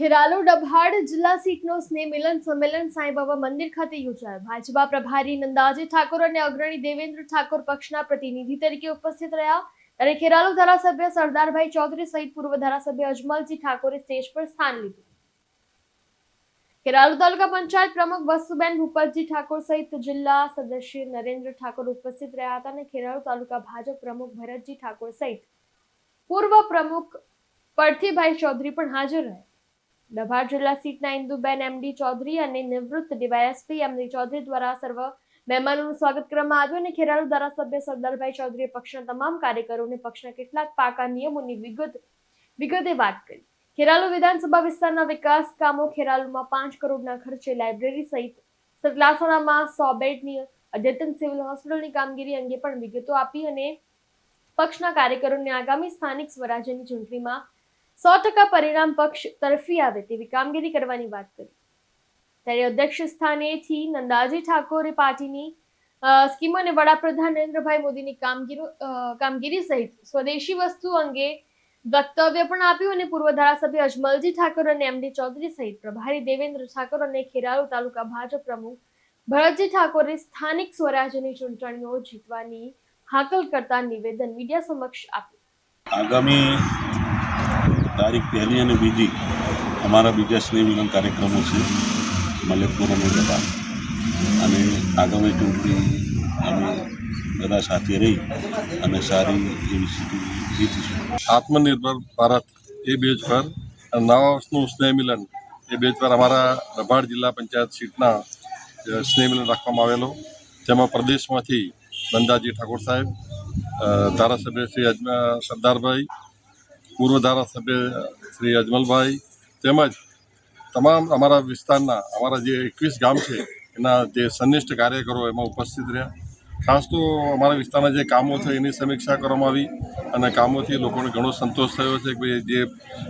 ખેરાલુ ડભાડ જિલ્લા સીટનો સ્નેહ મિલન સંમેલન સાંઈબાબા મંદિર ખાતે યોજાયો. ભાજપા પ્રભારી નંદાજી ઠાકોર અને અગ્રણી દેવેન્દ્ર ઠાકોર પક્ષના પ્રતિનિધિ તરીકે ઉપસ્થિત રહ્યા ત્યારે ખેરાલુ ધારાસભ્ય સરદારભાઈ ચૌધરી સહિત પૂર્વ ધારાસભ્ય અજમલજી ઠાકોરે સ્ટેજ પર સ્થાન લીધું. ખેરાલુ તાલુકા પંચાયત પ્રમુખ વસુબેન ભૂપતજી ઠાકોર સહિત જિલ્લા સદસ્ય નરેન્દ્ર ઠાકોર ઉપસ્થિત રહ્યા હતા અને ખેરાલુ તાલુકા ભાજપ પ્રમુખ ભરતજી ઠાકોર સહિત પૂર્વ પ્રમુખ પરથીભાઈ ચૌધરી પણ હાજર રહ્યા. ડભાડ જિલ્લા સીટના ઇન્દુબેન એમડી ચૌધરી અને નિવૃત્ત ડીવાયએસપી એમડી ચૌધરી દ્વારા સર્વ મહેમાનોનું સ્વાગત કરવામાં આવ્યું અને ખેરાલુ ધારાસભ્ય સરદારભાઈ ચૌધરીએ પક્ષના તમામ કાર્યકરોને પક્ષના કેટલાક પાકા નિયમોની વિગત, વિગતે વાત કરી. ખેરાલુ વિધાનસભા વિસ્તારના વિકાસ કામો ખેરાલુમાં પાંચ કરોડના ખર્ચે લાઇબ્રેરી સહિત સતલાસણામાં સો બેડની અદ્યતન સિવિલ હોસ્પિટલની કામગીરી અંગે પણ વિગતો આપી અને પક્ષના કાર્યકરોને આગામી સ્થાનિક સ્વરાજ્યની ચૂંટણીમાં સો ટકા પરિણામ પક્ષ તરફી આવે તેવી કામગીરી કરવાની વાત કરી. ત્યારે અધ્યક્ષ સ્થાનેથી નંદાજી ઠાકોરે પાર્ટીની સ્કીમો અને વડાપ્રધાન નરેન્દ્રભાઈ મોદીની કામગીરી કામગીરી સહિત સ્વદેશી વસ્તુ અંગે વક્તવ્ય પણ આપ્યું અને પૂર્વ ધારાસભ્ય અજમલજી ઠાકોર અને એમડી ચૌધરી સહિત પ્રભારી દેવેન્દ્ર ઠાકોર અને ખેરાલુ તાલુકા ભાજપ પ્રમુખ ભરતજી ઠાકોરે સ્થાનિક સ્વરાજ્યની ચૂંટણીઓ જીતવાની હાકલ કરતા નિવેદન મીડિયા સમક્ષ આપ્યું. આગામી તારીખ પહેલી અને બીજી અમારા બીજા સ્નેહ મિલન કાર્યક્રમો છે મલેકપુર અને દબાણ અને આગામી ચૂંટણી અમે બધા સાથે રહી અને સારી એવી સ્થિતિ જીતીશું. આત્મનિર્ભર ભારત એ બેજ પર નવા વર્ષનું સ્નેહ મિલન એ બેજ પર અમારા રભાડ જિલ્લા પંચાયત સીટના સ્નેહમિલન સ્નેહ મિલન રાખવામાં આવેલો. જેમાં પ્રદેશમાંથી બંદાજી ઠાકોર સાહેબ ધારાસભ્ય શ્રી અજમા સરદારભાઈ પૂર્વ ધારાસભ્ય શ્રી અજમલભાઈ તેમજ તમામ અમારા વિસ્તારના અમારા જે એકવીસ ગામ છે, એના જે સંનિષ્ઠ કાર્યકરો એમાં ઉપસ્થિત રહ્યા. ખાસ તો અમારા વિસ્તારના જે કામો છે, એની સમીક્ષા કરવામાં આવી અને કામોથી લોકોને ઘણો સંતોષ થયો છે કે જે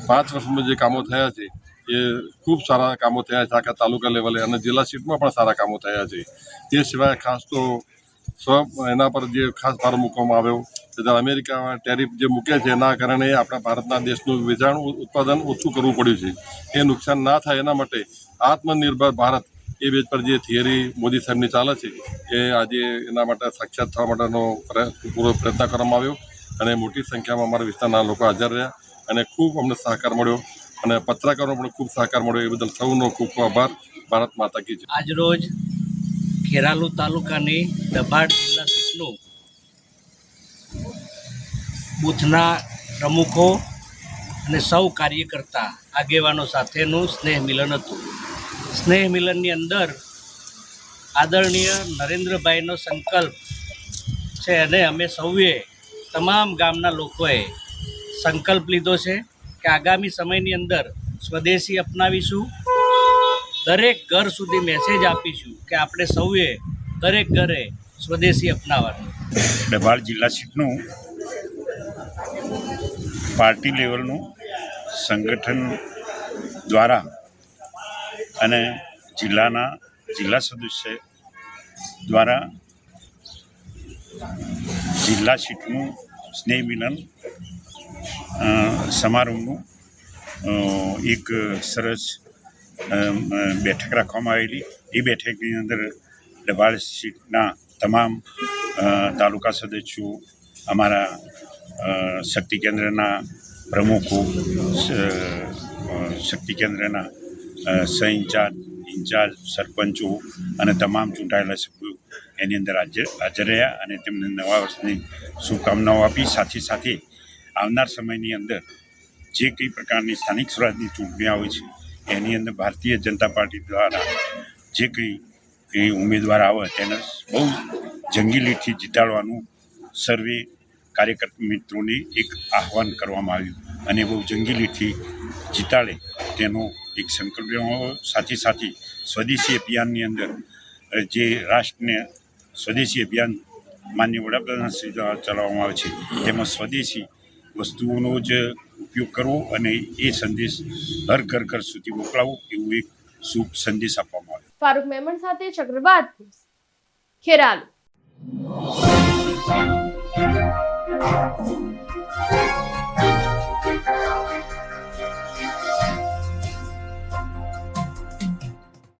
પાંચ વર્ષમાં જે કામો થયા છે, એ ખૂબ સારા કામો થયા છે, આખા તાલુકા લેવલે અને જિલ્લા સીટમાં પણ સારા કામો થયા છે. તે સિવાય ખાસ તો સ્વ એના પર જે ખાસ ભાર મૂકવામાં આવ્યો તથા અમેરિકામાં ટેરિફ જે મૂકે છે, એના કારણે આપણા ભારતના દેશનું વેચાણ ઉત્પાદન ઓછું કરવું પડ્યું છે. એ નુકસાન ના થાય એના માટે આત્મનિર્ભર ભારત એ બેઝ પર જે થિયરી મોદી સાહેબની ચાલે છે, એ આજે એના માટે સાક્ષાત થવા માટેનો પૂરો પ્રયત્ન કરવામાં આવ્યો અને મોટી સંખ્યામાં અમારા વિસ્તારના લોકો હાજર રહ્યા અને ખૂબ અમને સહકાર મળ્યો અને પત્રકારોનો પણ ખૂબ સહકાર મળ્યો. એ બદલ સૌનો ખૂબ ખૂબ આભાર. ભારત માતા કી આજરોજ ખેરાલુ તાલુકાની દબાડ જિલ્લા સીટનું બૂથના પ્રમુખો અને સૌ કાર્યકર્તા આગેવાનો સાથેનું સ્નેહ મિલન હતું. સ્નેહ મિલનની અંદર આદરણીય નરેન્દ્રભાઈનો સંકલ્પ છે અને અમે સૌએ તમામ ગામના લોકોએ સંકલ્પ લીધો છે કે આગામી સમયની અંદર સ્વદેશી અપનાવીશું. દરેક ઘર સુધી મેસેજ આપીશું કે આપણે સૌએ દરેક ઘરે સ્વદેશી અપનાવવાનું. ડભાળ જિલ્લા સીટનું પાર્ટી લેવલનું સંગઠન દ્વારા અને જિલ્લાના જિલ્લા સદસ્ય દ્વારા જિલ્લા સીટનું સ્નેહ મિલન સમારોહનું એક સરસ બેઠક રાખવામાં આવેલી. એ બેઠકની અંદર ડભાળ સીટના તમામ તાલુકા સદસ્યો અમારા શક્તિ કેન્દ્રના પ્રમુખો શક્તિ કેન્દ્રના સહ ઇન્ચાર્જ ઇન્ચાર્જ, સરપંચો અને તમામ ચૂંટાયેલા સભ્યો એની અંદર હાજર હાજર રહ્યા અને તેમને નવા વર્ષની શુભકામનાઓ આપી. સાથે સાથે આવનાર સમયની અંદર જે કંઈ પ્રકારની સ્થાનિક સ્વરાજની ચૂંટણી આવે છે, એની અંદર ભારતીય જનતા પાર્ટી દ્વારા જે કંઈ એ ઉમેદવાર આવે, તેને બહુ જંગી લીટથી જીતાડવાનું સર્વે કાર્યકર્તા મિત્રોને એક આહવાન કરવામાં આવ્યું અને બહુ જંગી લીટથી જીતાડે તેનો એક સંકલ્પ સાથે સાથે સ્વદેશી અભિયાનની અંદર જે રાષ્ટ્રને સ્વદેશી અભિયાન માન્ય વડાપ્રધાન શ્રી દ્વારા ચલાવવામાં આવે છે, તેમાં સ્વદેશી વસ્તુઓનો જ ઉપયોગ કરવો અને એ સંદેશ હર ઘર ઘર સુધી મોકલાવવો એવું એક શુભ સંદેશ આપવામાં આવ્યો. ફારૂક મેમણ સાથે ચક્રવાત ખેરાલુ. Thank you.